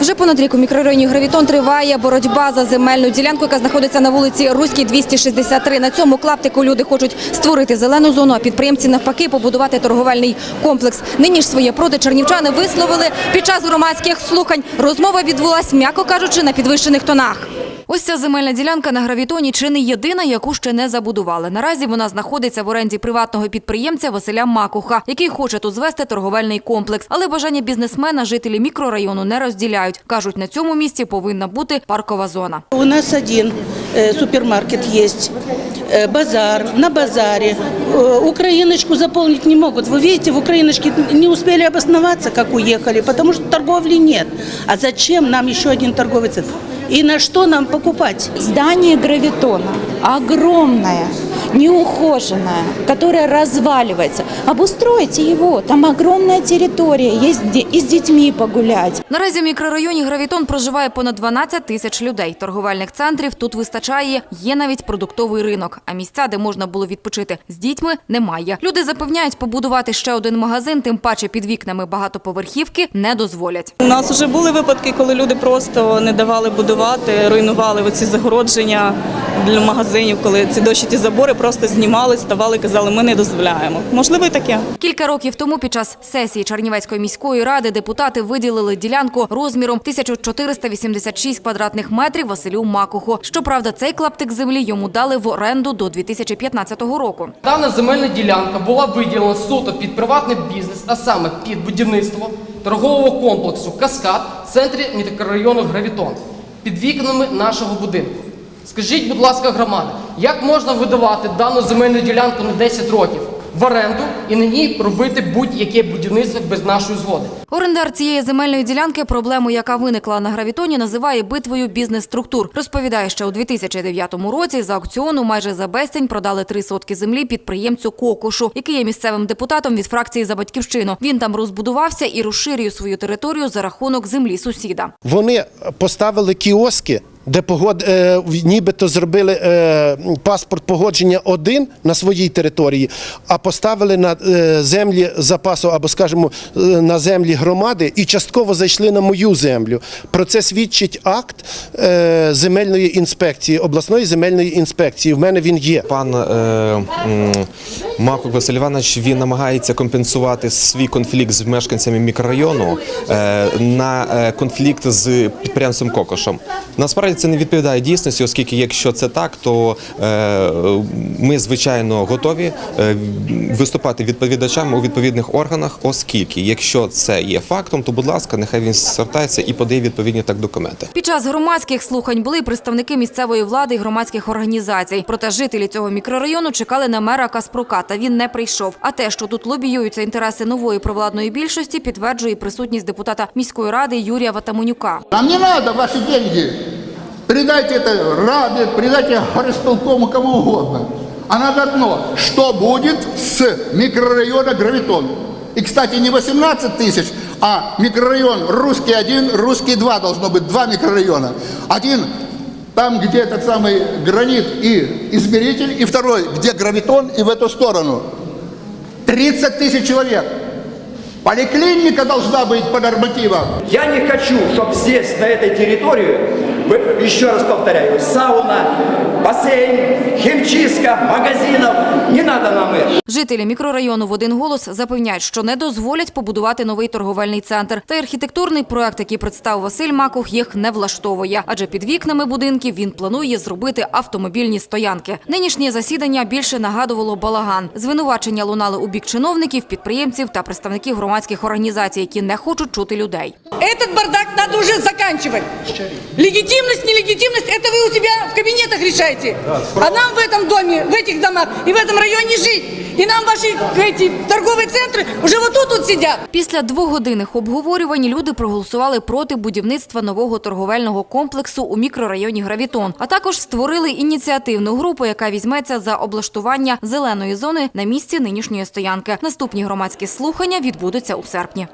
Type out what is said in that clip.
Вже понад рік у мікрорайоні Гравітон триває боротьба за земельну ділянку, яка знаходиться на вулиці Руській 263. На цьому клаптику люди хочуть створити зелену зону, а підприємці навпаки побудувати торговельний комплекс. Нині ж своє проти чернівчани висловили під час громадських слухань. Розмова відбулась, м'яко кажучи, на підвищених тонах. Ось ця земельна ділянка на гравітоні чи не єдина, яку ще не забудували. Наразі вона знаходиться в оренді приватного підприємця Василя Макуха, який хоче тут звести торговельний комплекс. Але бажання бізнесмена жителі мікрорайону не розділяють. кажуть, на цьому місці повинна бути паркова зона. У нас один э, супермаркет есть, э, базар, на базаре. Э, Украиночку заполнить не могут. Вы видите, в Украиночке не успели обосноваться, как уехали, потому что торговли нет. А зачем нам еще один торговый центр? И на что нам покупать? Здание гравитона огромное, неухоженное, которое разваливается. Обустройте его, там огромная территория, есть где и с детьми погулять. Наразі в мікрорайоні Гравітон проживає понад 12 тисяч людей. Торговельних центрів тут вистачає. Є навіть продуктовий ринок. А місця, де можна було відпочити з дітьми, немає. Люди запевняють, побудувати ще один магазин, тим паче під вікнами багатоповерхівки, не дозволять. У нас вже були випадки, коли люди просто не давали будувати, руйнували оці загородження для магазинів, коли ці дощі ті забори просто знімали, ставали, казали, ми не дозволяємо. Можливо, і таке. Кілька років тому під час сесії Чернівецької міської ради депутати виділили ділянку розміром 1486 квадратних метрів Василю Макуху. Щоправда, цей клаптик землі йому дали в оренду до 2015 року. Дана земельна ділянка була виділена суто під приватний бізнес, а саме під будівництво торгового комплексу Каскад в центрі мікрорайону Гравітон під вікнами нашого будинку. Скажіть, будь ласка, громада, як можна видавати дану земельну ділянку на 10 років в оренду і на ній робити будь-яке будівництво без нашої згоди? Орендар цієї земельної ділянки проблему, яка виникла на гравітоні, називає битвою бізнес-структур. Розповідає, що у 2009 році за аукціону майже за безцінь продали три сотки землі підприємцю Кокушу, який є місцевим депутатом від фракції за батьківщину. Він там розбудувався і розширює свою територію за рахунок землі сусіда. Вони поставили кіоски, де погод, е, нібито зробили е, паспорт погодження один на своїй території, а поставили на е, землі запасу або, скажімо, е, на землі громади і частково зайшли на мою землю. Про це свідчить акт е, земельної інспекції, обласної земельної інспекції. В мене він є. Пан е, м, Макук Василь Іванович він намагається компенсувати свій конфлікт з мешканцями мікрорайону е, на е, конфлікт з підприємцем Кокошем. Насправді це не відповідає дійсності, оскільки якщо це так, то е, ми звичайно готові е, виступати відповідачами у відповідних органах, оскільки якщо це є фактом, то будь ласка, нехай він звертається і подає відповідні так документи. Під час громадських слухань були представники місцевої влади і громадських організацій. Проте жителі цього мікрорайону чекали на мера Каспрука, та він не прийшов. А те, що тут лобіюються інтереси нової провладної більшості, підтверджує присутність депутата міської ради Юрія Ватамонюка. Нам не надо ваши деньги. Передайте это Раде, передайте горисполкому, кому угодно. А надо одно, что будет с микрорайона Гравитон. И, кстати, не 18 тысяч, а микрорайон Русский 1, Русский 2 должно быть, два микрорайона. Один там, где этот самый гранит и измеритель, и второй, где гравитон и в эту сторону. 30 тысяч человек. Поликлиника должна быть по нормативам. Я не хочу, чтобы здесь, на этой территории, еще раз повторяю, сауна, бассейн, химчистка, магазинов. Не надо нам это. Жителі мікрорайону в один голос запевняють, що не дозволять побудувати новий торговельний центр. Та й архітектурний проект, який представив Василь Макух, їх не влаштовує. Адже під вікнами будинків він планує зробити автомобільні стоянки. Нинішнє засідання більше нагадувало балаган. Звинувачення лунали у бік чиновників, підприємців та представників громадських організацій, які не хочуть чути людей. Этот бардак надо уже заканчивать. Легитимность, нелегитимность, это вы у себя в кабинетах решаете. А нам в этом доме, в этих домах и в этом районе жить. И нам ваши эти торговые центры уже вот тут вот сидят. Після двогодинних обговорювань люди проголосували проти будівництва нового торговельного комплексу у мікрорайоні Гравітон, а також створили ініціативну групу, яка візьметься за облаштування зеленої зони на місці нинішньої стоянки. Наступні громадські слухання відбудуться у серпні.